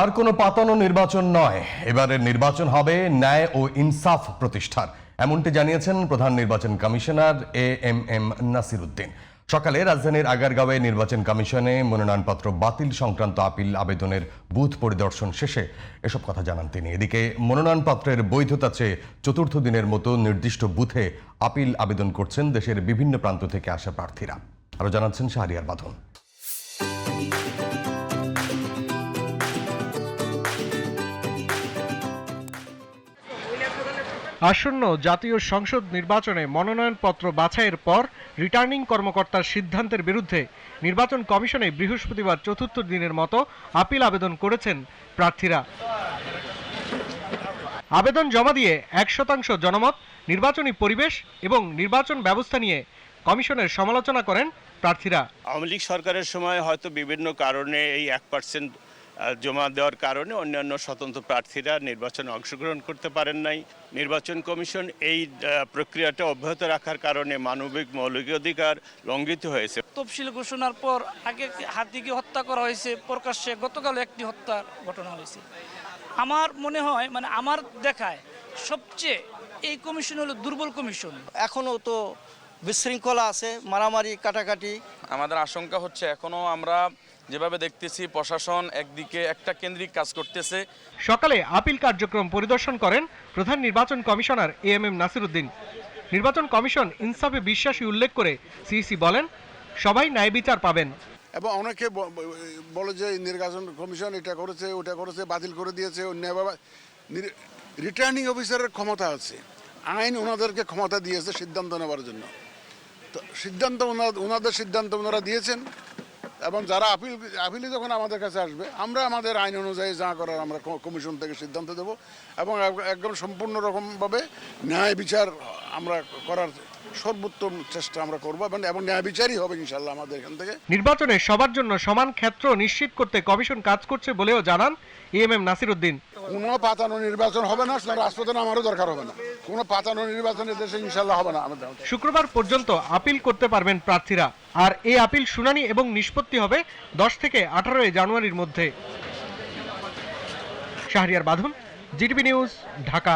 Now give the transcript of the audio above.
আর কোনো পাতানো নির্বাচন নয়। এবারের নির্বাচন হবে ন্যায় ও ইনসাফ প্রতিষ্ঠার। এমনটি জানিয়েছেন প্রধান নির্বাচন commissioner A M M Nasir Uddin সকালে রাজধানীর আগারগাঁওয়ে নির্বাচন কমিশনে মনোনয়নপত্র বাতিল সংক্রান্ত আপিল আবেদনের বুথ পরিদর্শন শেষে এসব কথা জানান তিনি। এদিকে মনোনয়নপত্রের বৈধতা চেয়ে চতুর্থ দিনের মতো নির্দিষ্ট বুথে আপিল আবেদন করছেন দেশের বিভিন্ন প্রান্ত থেকে আসা প্রার্থীরা। আরও জানাচ্ছেন শাহরিয়ার বাঁধন। আসন্ন জাতীয় সংসদ নির্বাচনে মনোনয়নপত্র বাছাইয়ের পর রিটার্নিং কর্মকর্তার সিদ্ধান্তের বিরুদ্ধে নির্বাচন কমিশনে বৃহস্পতিবার চতুর্থ দিনের মতো আপিল আবেদন করেছেন প্রার্থীরা। আবেদন জমা দিয়ে এক শতাংশ জনমত, নির্বাচনী পরিবেশ এবং নির্বাচন ব্যবস্থা নিয়ে কমিশনের সমালোচনা করেন প্রার্থীরা। আওয়ামী লীগ সরকারের সময় হয়তো বিভিন্ন কারণে এই এক পার্সেন্ট জমা দেওয়ার কারণে অন্যান্য স্বতন্ত্র প্রার্থীরা নির্বাচনে অংশগ্রহণ করতে পারেন নাই। নির্বাচন কমিশন এই প্রক্রিয়াটা অব্যাহত রাখার কারণে মানবিক মৌলিক অধিকার লঙ্ঘিত হয়েছে। তফসিল ঘোষণার পর আগে হাতিকে হত্যা করা হয়েছে? প্রকাশ্যে গতকাল একটি হত্যার ঘটনা হয়েছে। আমার মনে হয় মানে আমার দেখায় সবচেয়ে এই কমিশন হলো দুর্বল কমিশন। এখনও তো বিশৃঙ্খলা আছে মারামারি কাটাকাটি? আমাদের আশঙ্কা হচ্ছে এখনও আমরা যেভাবে দেখতেছি প্রশাসন একদিকে একটা কেন্দ্রিক কাজ করতেছে। সকালে আপিল কার্যক্রম পরিদর্শন করেন প্রধান নির্বাচন commissioner A M M Nasiruddin. নির্বাচন কমিশন ইনসাফে বিশ্বাসী উল্লেখ করে সিইসি বলেন সবাই ন্যায় বিচার পাবেন। এবং অনেকে বলে যে নির্বাচন কমিশন এটা করেছে ওটা করেছে বাতিল করে দিয়েছে অন্যায়ভাবে রিটার্নিং অফিসারের ক্ষমতা আছে। আইন ওনাদেরকে ক্ষমতা দিয়েছে সিদ্ধান্ত নেওয়ার জন্য। তো সিদ্ধান্ত ওনাদের সিদ্ধান্ত ওনারা দিয়েছেন এবং যারা আপিল আপিলে যখন আমাদের কাছে আসবে, আমরা আমাদের আইন অনুযায়ী যা করার আমরা কমিশন থেকে সিদ্ধান্ত দেব এবং এক- একদম সম্পূর্ণ রকমভাবে ন্যায় বিচার আমরা করার সর্বোত্তম চেষ্টা আমরা করব এবং এবং ন্যায় বিচারই হবে ইনশাল্লাহ আমাদের এখান থেকে। নির্বাচনে সবার জন্য সমান ক্ষেত্র নিশ্চিত করতে কমিশন কাজ করছে বলেও জানান এম এম নাসিরুদ্দিন কোনো পাতানো নির্বাচন হবে না রাজপথে আমারও দরকার হবে না। কোনো পাতানো নির্বাচন দেশে ইনশাল্লাহ হবে না আমাদের শুক্রবার পর্যন্ত আপিল করতে পারবেন প্রার্থীরা। আর এই আপিল শুনানি এবং নিষ্পত্তি হবে দশ থেকে আঠারোই জানুয়ারির মধ্যে। শাহরিয়ার বাঁধন জিটিভি নিউজ ঢাকা।